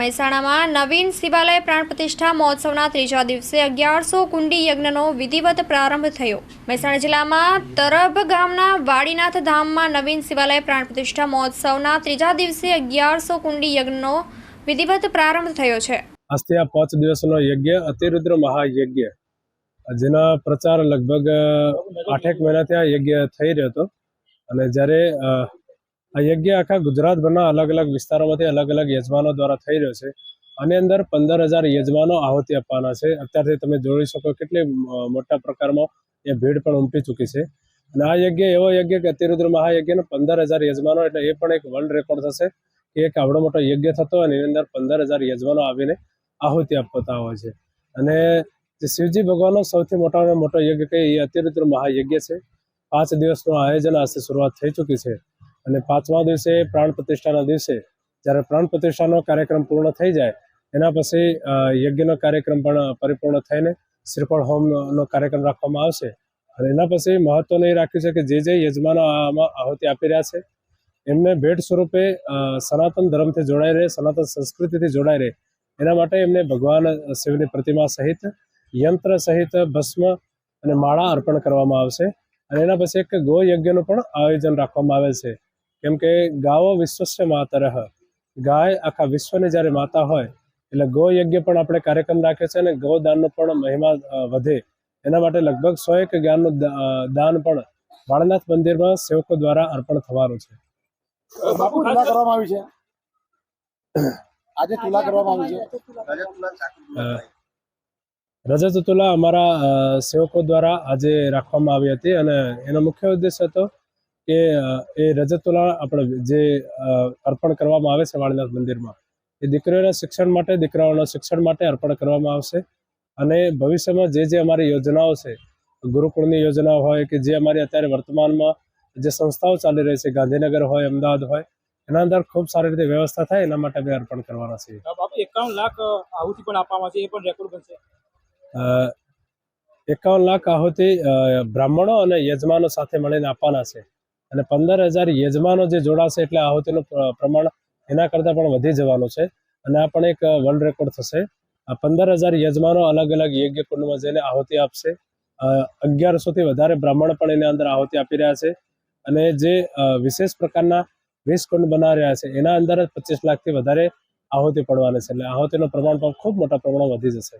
મહેસાણામાં નવીન શિવાલય પ્રાણ પ્રતિષ્ઠા મહોત્સવના ત્રીજા દિવસે અગિયારસો કુંડી યજ્ઞનો વિધિવત પ્રારંભ થયો. મહેસાણા જિલ્લામાં તરભ ગામના વાડીનાથ ધામમાં નવીન શિવાલય પ્રાણ પ્રતિષ્ઠા મહોત્સવના ત્રીજા દિવસે અગિયારસો કુંડી યજ્ઞનો વિધિવત પ્રારંભ થયો છે. આજથી આ પાંચ દિવસનો યજ્ઞ, અતિરુદ્ર મહાયજ્ઞ. જેના પ્રચાર લગભગ આઠેક મહિનાથી આ યજ્ઞ થઈ રહ્યો હતો. અને જ્યારે આ યજ્ઞ આખા ગુજરાતભરના અલગ અલગ વિસ્તારોમાંથી અલગ અલગ યજમાનો દ્વારા થઈ રહ્યો છે. આની અંદર પંદર હજાર યજમાનો આહુતિ આપવાના છે. અત્યારથી તમે જોઈ શકો કેટલી મોટા પ્રકારમાં એ ભીડ પણ ઉમટી ચૂકી છે. અને આ યજ્ઞ એવો યજ્ઞ કે અતિરુદ્ર મહાયજ્ઞનો પંદર હજાર યજમાનો એટલે એ પણ એક વર્લ્ડ રેકોર્ડ થશે કે એક આવડો મોટો યજ્ઞ થતો હોય અને એની અંદર પંદર હજાર યજમાનો આવીને આહુતિ આપતા હોય છે. અને જે શિવજી ભગવાનનો સૌથી મોટામાં મોટો યજ્ઞ કહે એ અતિરુદ્ર મહાયજ્ઞ છે. પાંચ દિવસનું આયોજન આજથી શરૂઆત થઈ ચૂકી છે. અને પાંચમા દિવસે પ્રાણ પ્રતિષ્ઠાના દિવસે જ્યારે પ્રાણ પ્રતિષ્ઠાનો કાર્યક્રમ પૂર્ણ થઈ જાય, એના પછી યજ્ઞનો કાર્યક્રમ પણ પરિપૂર્ણ થઈને શ્રીફળ હોમનો કાર્યક્રમ રાખવામાં આવશે. અને એના પછી મહત્વનું એ રાખ્યું છે કે જે જે યજમાનો આમાં આહુતિ આપી રહ્યા છે, એમને ભેટ સ્વરૂપે સનાતન ધર્મથી જોડાઈ રહે, સનાતન સંસ્કૃતિથી જોડાઈ રહે, એના માટે એમને ભગવાન શિવની પ્રતિમા સહિત યંત્ર સહિત ભસ્મ અને માળા અર્પણ કરવામાં આવશે. અને એના પછી એક ગો યજ્ઞનું પણ આયોજન રાખવામાં આવેલ છે. કેમ કે ગાવો વિશ્વસ્ય માતર. ગાય આખા વિશ્વની જ્યારે માતા હોય એટલે ગો યજ્ઞ પણ આપણે કાર્યક્રમ રાખ્યો છે અને ગૌદાનનો પણ મહિમા વધે. એના માટે લગભગ સો એક જ્ઞાનનું દાન પણ વાળનાથ મંદિરમાં સેવકો દ્વારા અર્પણ થવાનું છે. બાપુ તુલા કરવામાં આવી છે? આજે તુલા કરવામાં આવી છે? રજત તુલા અમારા સેવકો દ્વારા આજે રાખવામાં આવી હતી અને એનો મુખ્ય ઉદ્દેશ હતો કે એ રજત તુલા આપણે જે અર્પણ કરવામાં આવે છે વાળનાથ મંદિરમાં એ દીકરીઓના શિક્ષણ માટે દીકરાઓના શિક્ષણ માટે અર્પણ કરવામાં આવશે. અને ભવિષ્યમાં જે જે અમારી યોજનાઓ છે ગુરુકુળની યોજનાઓ હોય કે જે અમારી અત્યારે વર્તમાનમાં જે સંસ્થાઓ ચાલી રહી છે ગાંધીનગર હોય અમદાવાદ હોય એના અંદર ખૂબ સારી રીતે વ્યવસ્થા થાય એના માટે અમે અર્પણ કરવાના છીએ. એકાવન લાખ આહુતિ પણ આપવામાં છે એ પણ રેકોર્ડ બનશે. એકાવન લાખ આહુતિ બ્રાહ્મણો અને યજમાનો સાથે મળીને આપવાના છે. અને પંદર હજાર યજમાનો જે જોડાશે એટલે આહુતિનું પ્રમાણ એના કરતાં પણ વધી જવાનું છે. અને આ પણ એક વર્લ્ડ રેકોર્ડ થશે. પંદર હજાર યજમાનો અલગ અલગ યજ્ઞ કુંડમાં જઈને આહુતિ આપશે. અગિયારસોથી વધારે બ્રાહ્મણ પણ એની અંદર આહુતિ આપી રહ્યા છે. અને જે વિશેષ પ્રકારના વીસ કુંડ બનાવી રહ્યા છે, એના અંદર પચીસ લાખથી વધારે આહુતિ પડવાની છે. એટલે આહુતિનું પ્રમાણ પણ ખૂબ મોટા પ્રમાણમાં વધી જશે.